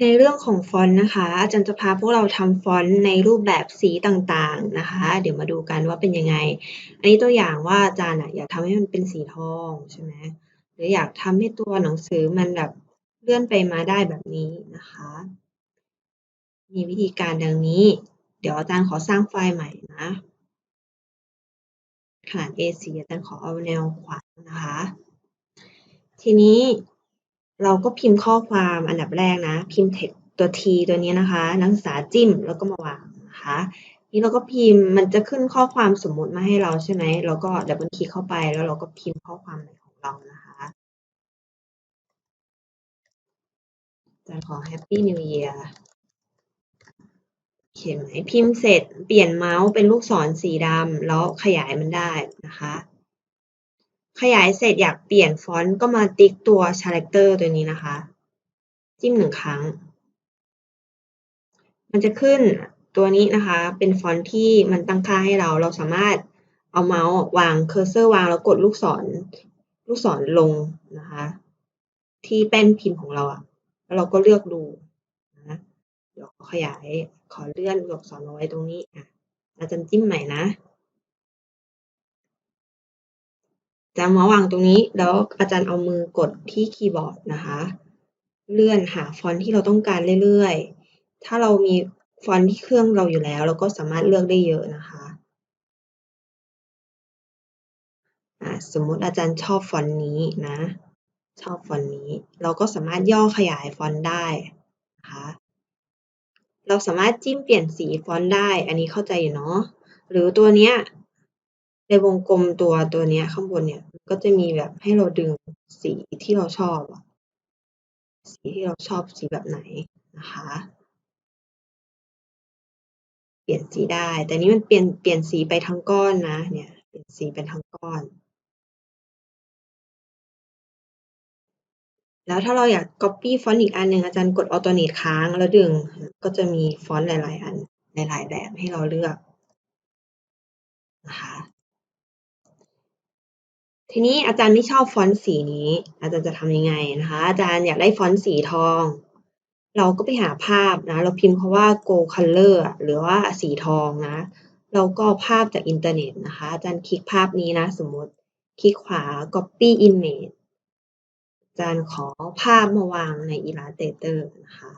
ในเรื่องของฟอนต์นะคะ อาจารย์จะพาพวกเราทำฟอนต์ในรูปแบบสีต่างๆนะคะ เดี๋ยวมาดูกันว่าเป็นยังไง อันนี้ตัวอย่างว่าอาจารย์อยากทำให้มันเป็นสีทองใช่ไหมหรืออยากทำให้ตัวหนังสือมันแบบเลื่อนไปมาได้แบบนี้นะคะ มีวิธีการดังนี้ เดี๋ยวอาจารย์ขอสร้างไฟล์ใหม่นะขนาด A4 อาจารย์ขอเอาแนวขวางนะคะ ทีนี้ เราก็พิมพ์ข้อความอันดับแรกนะ พิมพ์ text ตัว T ตัวนี้นะคะ นักศึกษาจิ้มแล้วก็มาวางนะคะนี่เราก็พิมพ์มันจะขึ้นข้อความสมมุติมาให้เราใช่ไหมเราก็ดับเบิลคลิกเข้าไปแล้วเราก็พิมพ์ข้อความใหม่ของเรานะคะอาจารย์ขอ Happy New Year เขียนไหมพิมพ์เสร็จเปลี่ยนเมาส์เป็นลูกศรสีดำแล้วขยายมันได้นะคะ ขยายเสร็จอยากเปลี่ยนฟอนต์ก็มาติ๊กตัว character ตัวนี้นะคะ จิ้มหนึ่งครั้ง มันจะขึ้นตัวนี้นะคะ เป็นฟอนต์ที่มันตั้งค่าให้เราเราสามารถเอาเมาส์วางเคอร์เซอร์วางแล้วกดลูกศร ลูกศรลงนะคะ ที่แป้นพิมพ์ของเราอะแล้วเราก็เลือกดูนะเดี๋ยวขยายขอเลื่อนลูกศรเอาไว้ตรงนี้อะอาจารย์จิ้มใหม่นะ จะมาวางตรงนี้ แล้วอาจารย์เอามือกดที่คีย์บอร์ดนะคะ เลื่อนหาฟอนต์ที่เราต้องการเรื่อยๆ ถ้าเรามีฟอนต์ที่เครื่องเราอยู่แล้ว เราก็สามารถเลือกได้เยอะนะคะะสมมติอาจารย์ชอบฟอนต์นี้นะ ชอบฟอนต์นี้ เราก็สามารถย่อขยายฟอนต์ได้นะคะเราสามารถจิ้มเปลี่ยนสีฟอนต์ได้ อันนี้เข้าใจอยู่เนาะ หรือตัวเนี้ย ในวงกลมตัวตัวเนี้ยข้างบนเนี่ยก็จะมีแบบให้เราดึงสีที่เราชอบสีที่เราชอบสีแบบไหนนะคะ เปลี่ยนสีได้ แต่นี้มันเปลี่ยนเปลี่ยนสีไปทั้งก้อนนะ เนี่ยเปลี่ยนสีเป็นทั้งก้อน แล้วถ้าเราอยาก copy ฟอนต์อีกอันหนึ่งอาจารย์กด alternate ค้างแล้วดึงก็จะมีฟอนต์หลาย ๆ อันหลาย ๆ แบบให้เราเลือกนะคะ ทีนี้อาจารย์ไม่ชอบฟอนต์สีนี้ อาจารย์จะทำยังไงนะคะ อาจารย์อยากได้ฟอนต์สีทอง เราก็ไปหาภาพนะ เราพิมพ์คาว่า gold color หรือว่าสีทองนะ เราก็ภาพจากอินเทอร์เน็ตนะคะ อาจารย์คลิกภาพนี้นะ สมมติคลิกขวา copy image อาจารย์ขอภาพมาวางใน Illustrator นะคะ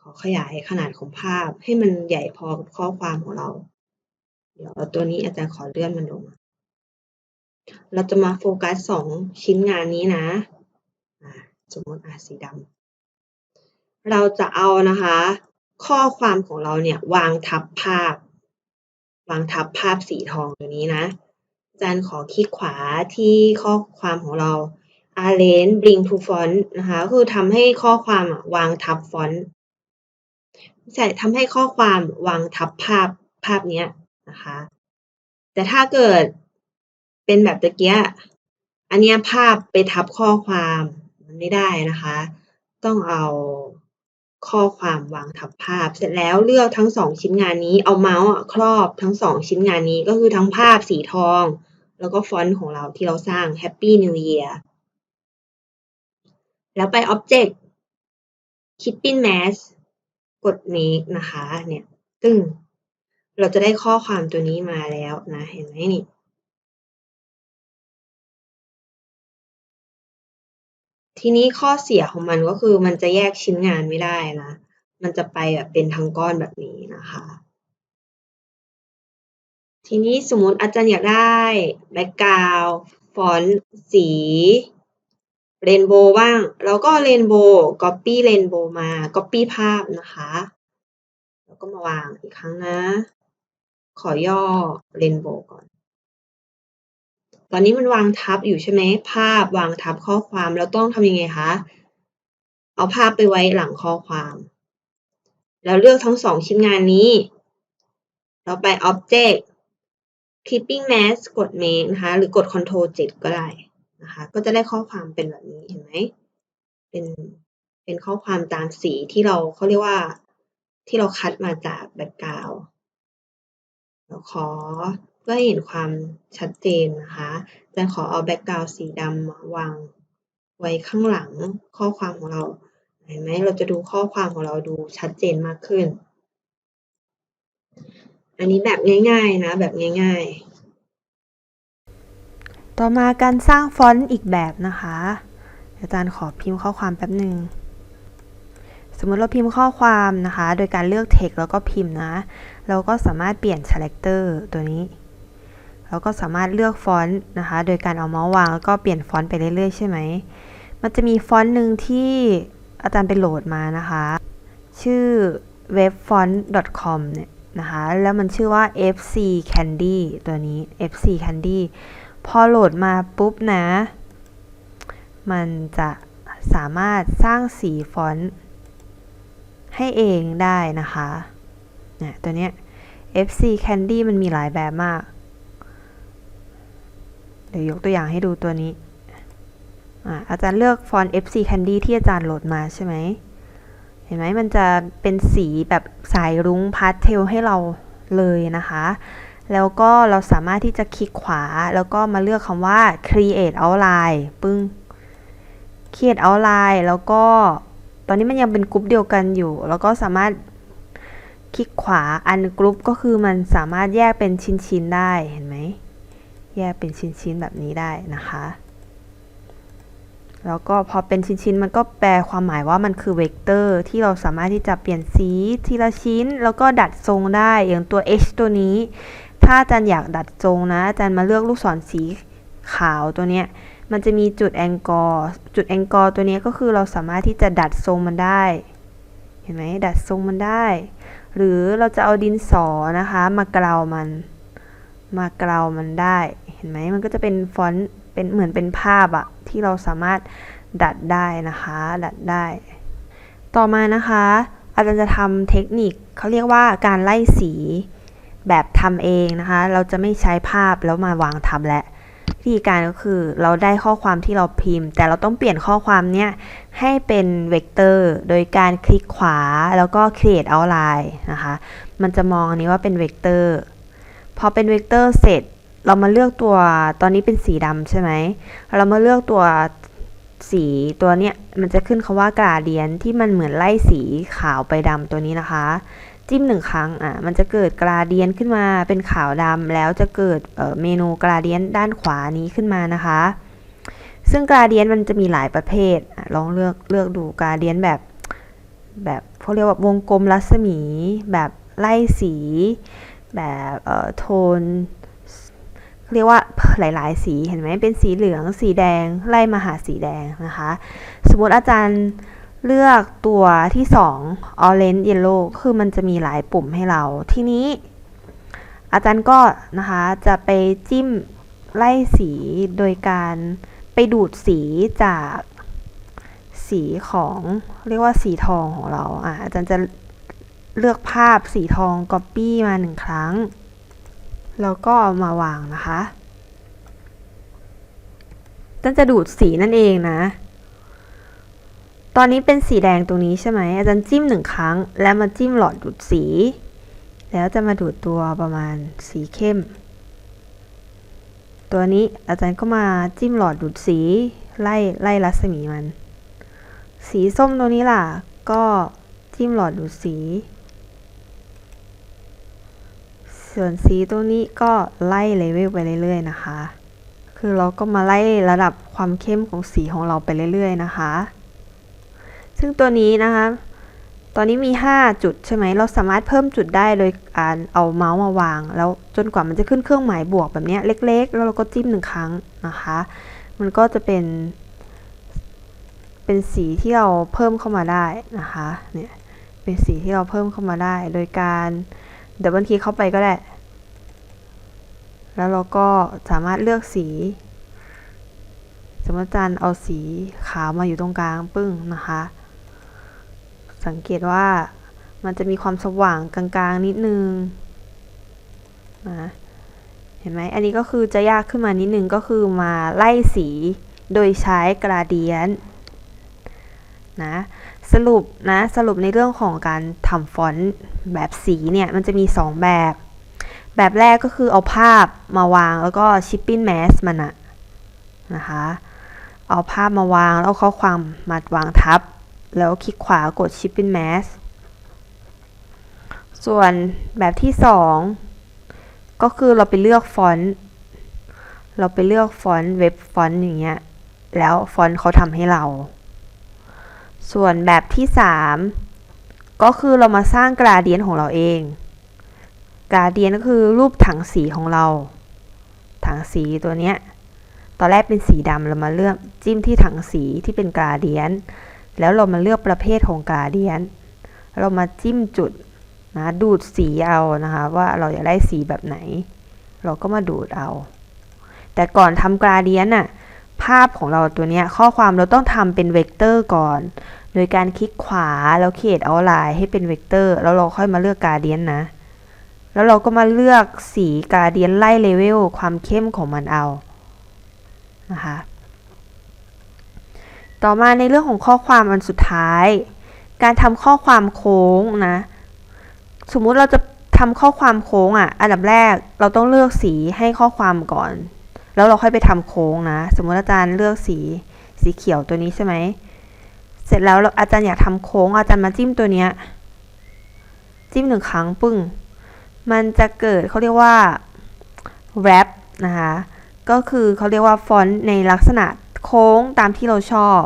ขอขยายขนาดของภาพให้มันใหญ่พอกับข้อความของเรา เดี๋ยวตัวนี้อาจารย์ขอเลื่อนมันลง เราจะมาโฟกัสสองชิ้นงานนี้นะ สมมติอะสีดำเราจะเอานะคะ ข้อความของเราเนี่ยวางทับภาพ วางทับภาพสีทองตัวนี้นะอาจารย์ขอคลิกขวาที่ข้อความของเรา arrange bring to font นะคะคือทำให้ข้อความวางทับฟอนต์ใช่ทำให้ข้อความวางทับภาพภาพนี้นะคะ แต่ถ้าเกิด เป็นแบบตะเกียอันนี้ภาพไปทับข้อความมันไม่ได้นะคะ ต้องเอาข้อความวางทับภาพ เสร็จแล้วเลือกทั้งสองชิ้นงานนี้เอาเมาส์ครอบทั้งสองชิ้นงานนี้ก็คือทั้งภาพสีทอง แล้วก็ฟอนต์ของเราที่เราสร้าง Happy New Year แล้วไป Object Clipping Mask กด Make นะคะ เนี่ยตึ้งเราจะได้ข้อความตัวนี้มาแล้วนะ เห็นไหมนี่ ทีนี้ข้อเสียของมันก็คือมันจะแยกชิ้นงานไม่ได้นะ มันจะไปแบบเป็นทั้งก้อนแบบนี้นะคะ ทีนี้สมมติอาจารย์อยากได้แบ็กกราวฟอนต์สีเรนโบว์บ้างเราก็เรนโบว์ก๊อปปี้เรนโบว์มาก๊อปปี้ภาพนะคะ แล้วก็มาวางอีกครั้งนะ ขอย่อเรนโบว์ก่อน ตอนนี้มันวางทับอยู่ใช่ไหมภาพวางทับข้อความเราต้องทำยังไงคะ เอาภาพไปไว้หลังข้อความ แล้วเลือกทั้งสองชิ้นงานนี้ เราไป Object Clipping Mask กด Make นะคะ หรือกด Ctrl 7 ก็ได้นะคะ ก็จะได้ข้อความเป็นแบบนี้เห็นไหมเป็นเป็นข้อความตามสีที่เราเขาเรียกว่าที่เราคัดมาจากแบ็กกราวด์เราขอ พื่อเห็นความชัดเจนนะคะจะขอเอาแบ็กกราวด์สีดำมาวางไว้ข้างหลังข้อความของเรา เห็นไหมเราจะดูข้อความของเราดูชัดเจนมากขึ้น อันนี้แบบง่ายๆนะ แบบง่ายๆ ต่อมาการสร้างฟอนต์อีกแบบนะคะ อาจารย์ขอพิมพ์ข้อความแป๊บหนึ่งสมมติเราพิมพ์ข้อความนะคะ โดยการเลือก text แล้วก็พิมพ์นะ เราก็สามารถเปลี่ยน character ตัวนี้ เราก็สามารถเลือกฟอนต์นะคะ โดยการเอาเมาส์วางแล้วก็เปลี่ยนฟอนต์ไปเรื่อยๆ ใช่ไหม มันจะมีฟอนต์หนึ่งที่อาจารย์ไปโหลดมานะคะ ชื่อ webfont.com เนี่ยนะคะ แล้วมันชื่อว่า fc candy ตัวนี้ fc candy พอโหลดมาปุ๊บนะ มันจะสามารถสร้างสีฟอนต์ให้เองได้นะคะเนี่ยตัวเนี้ย FC Candy มันมีหลายแบบมาก ดี๋ยวยกตัวอย่างให้ดูตัวนี้อะอาจารย์เลือกฟอนต์ FC Candy ที่อาจารย์โหลดมาใช่ไหม เห็นไหมมันจะเป็นสีแบบสายรุ้งพาสเทลให้เราเลยนะคะ แล้วก็เราสามารถที่จะคลิกขวา แล้วก็มาเลือกคำว่า create outline ปึ้ง create outline แล้วก็ตอนนี้มันยังเป็นกรุ๊ปเดียวกันอยู่ แล้วก็สามารถคลิกขวาอันกรุ๊ปก็คือมันสามารถแยกเป็นชิ้นๆได้เห็นไหม แยกเป็นชิ้นๆแบบนี้ได้นะคะ แล้วก็พอเป็นชิ้นๆมันก็แปลความหมายว่ามันคือเวกเตอร์ ที่เราสามารถที่จะเปลี่ยนสีทีละชิ้น แล้วก็ดัดทรงได้อย่างตัว H ตัวนี้ ถ้าอาจารย์อยากดัดทรงนะอาจารย์มาเลือกลูกศรสีขาวตัวเนี้ยมันจะมีจุดแองกอร์จุดแองกอร์ตัวนี้ก็คือเราสามารถที่จะดัดทรงมันได้ เห็นไหมดัดทรงมันได้ หรือเราจะเอาดินสอนะคะ มาเกลามัน มาเกลามันได้ เห็นไหมมันก็จะเป็นฟอนต์เป็นเหมือนเป็นภาพอะที่เราสามารถดัดได้นะคะ ดัดได้ ต่อมานะคะ อาจารย์จะทำเทคนิคเขาเรียกว่าการไล่สีแบบทำเองนะคะ เราจะไม่ใช้ภาพแล้วมาวางทับและวิธีการก็คือเราได้ข้อความที่เราพิมพ์ แต่เราต้องเปลี่ยนข้อความเนี้ยให้เป็นเวกเตอร์ โดยการคลิกขวาแล้วก็ create outline นะคะ มันจะมองอันนี้ว่าเป็นเวกเตอร์ พอเป็นเวกเตอร์เสร็จ เรามาเลือกตัวตอนนี้เป็นสีดำใช่ไหม เรามาเลือกตัวสีตัวเนี้ยมันจะขึ้นคาว่ากราเดียนที่มันเหมือนไล่สีขาวไปดำตัวนี้นะคะ จิ้มหนึ่งครั้งอะมันจะเกิดกราเดียนขึ้นมาเป็นขาวดำแล้วจะเกิดเมนูกราเดียนด้านขวานี้ขึ้นมานะคะ ซึ่งกราเดียนมันจะมีหลายประเภทอลองเลือกเลือกดูกราเดียนแบบแบบเขาเรียกว่าวงกลมรัศมีแบบไล่สี แบบเอ่อโทนเรียกว่าหลาย ๆ สีเห็นไหมเป็นสีเหลืองสีแดงไล่มาหาสีแดงนะคะ สมมติอาจารย์เลือกตัวที่2 orange yellow คือมันจะมีหลายปุ่มให้เรา ทีนี้ อาจารย์ก็นะคะจะไปจิ้มไล่สีโดยการไปดูดสีจากสีของเรียกว่าสีทองของเราอะอาจารย์จะ เลือกภาพสีทอง copy มาหนึ่งครั้ง แล้วก็เอามาวางนะคะอาจารย์จะดูดสีนั่นเองนะ ตอนนี้เป็นสีแดงตรงนี้ใช่ไหมอาจารย์จิ้มหนึ่งครั้ง แล้วมาจิ้มหลอดดูดสี แล้วจะมาดูดตัวประมาณสีเข้ม ตัวนี้อาจารย์ก็มาจิ้มหลอดดูดสีไล่ไล่รัศมีมัน สีส้มตัวนี้ล่ะ ก็จิ้มหลอดดูดสี ส่วนสีตรงนี้ก็ไล่เลเวลไปเรื่อยๆนะคะ คือเราก็มาไล่ระดับความเข้มของสีของเราไปเรื่อยๆนะคะ ซึ่งตัวนี้นะคะ ตอนนี้มี 5 จุดใช่ไหม เราสามารถเพิ่มจุดได้โดยการเอาเมาส์มาวาง แล้วจนกว่ามันจะขึ้นเครื่องหมายบวกแบบนี้เล็ก ๆ แล้วเราก็จิ้มหนึ่งครั้งนะคะ มันก็จะเป็น เป็นสีที่เราเพิ่มเข้ามาได้นะคะ เนี่ย เป็นสีที่เราเพิ่มเข้ามาได้ โดยการ ดับเบิลคลิกเข้าไปก็ได้ แล้วเราก็สามารถเลือกสี สมมติอาจารย์เอาสีขาวมาอยู่ตรงกลางปึ้งนะคะ สังเกตว่ามันจะมีความสว่างกลางๆนิดนึงนะเห็นไหมอันนี้ก็คือจะยากขึ้นมานิดนึงก็คือมาไล่สีโดยใช้กราเดียนนะ สรุปนะสรุปในเรื่องของการทำฟอนต์แบบสีเนี่ยมันจะมี 2 แบบ แบบแรกก็คือเอาภาพมาวางแล้วก็ชิปปิ้นแมสมันอะนะคะเอาภาพมาวางแล้วเข้อความมาวางทับ แล้วคลิกขวากด Shift เป็น Mask ส่วนแบบที่สองก็คือเราไปเลือกฟอนต์เราไปเลือกฟอนต์เว็บฟอนต์อย่างเงี้ยแล้วฟอนต์เขาทำให้เรา ส่วนแบบที่สามก็คือเรามาสร้างกราเดียนของเราเอง กราเดียนก็คือรูปถังสีของเรา ถังสีตัวเนี้ย ตอนแรกเป็นสีดำเรามาเลือกจิ้มที่ถังสีที่เป็นกราเดียน แล้วเรามาเลือกประเภทของกราเดียน เรามาจิ้มจุดนะดูดสีเอานะคะ ว่าเราอยากได้สีแบบไหน เราก็มาดูดเอา แต่ก่อนทำกราเดียนน่ะ ภาพของเราตัวนี้ข้อความเราต้องทำเป็นเวกเตอร์ก่อน โดยการคลิกขวาแล้วเขียนเอาไลน์ให้เป็นเวกเตอร์แล้วเราค่อยมาเลือกกราเดียนนะ แล้วเราก็มาเลือกสีกราเดียนไล่เลเวลความเข้มของมันเอานะคะต่อมาในเรื่องของข้อความอันสุดท้าย การทำข้อความโค้งนะ สมมุติเราจะทำข้อความโค้งอะ อันดับแรกเราต้องเลือกสีให้ข้อความก่อน แล้วเราค่อยไปทำโค้งนะ สมมติอาจารย์เลือกสีสีเขียวตัวนี้ใช่ไหม เสร็จแล้วอาจารย์อยากทำโค้ง อาจารย์มาจิ้มตัวเนี้ย จิ้มหนึ่งครั้งปึ้ง มันจะเกิดเขาเรียกว่า wrap นะคะ ก็คือเขาเรียกว่าฟอนต์ในลักษณะโค้งตามที่เราชอบ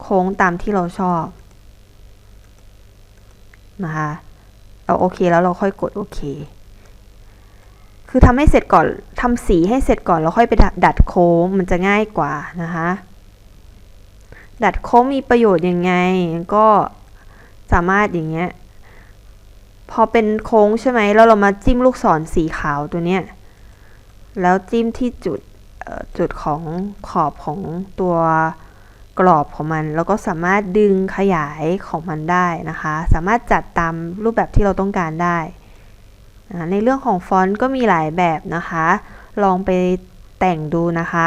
โค้งตามที่เราชอบนะคะเราโอเคแล้วเราค่อยกดโอเค คือทำให้เสร็จก่อนทำสีให้เสร็จก่อนแล้วค่อยไปดัดดัดโค้งมันจะง่ายกว่านะคะ ดัดโค้งมีประโยชน์ยังไงก็สามารถอย่างเงี้ยพอเป็นโค้งใช่ไหมแล้วเรามาจิ้มลูกศรสีขาวตัวเนี้ยแล้วจิ้มที่จุดจุดของขอบของตัวกรอบของมัน แล้วก็สามารถดึงขยายของมันได้นะคะ สามารถจัดตามรูปแบบที่เราต้องการได้ ในเรื่องของฟอนต์ก็มีหลายแบบนะคะ ลองไปแต่งดูนะคะ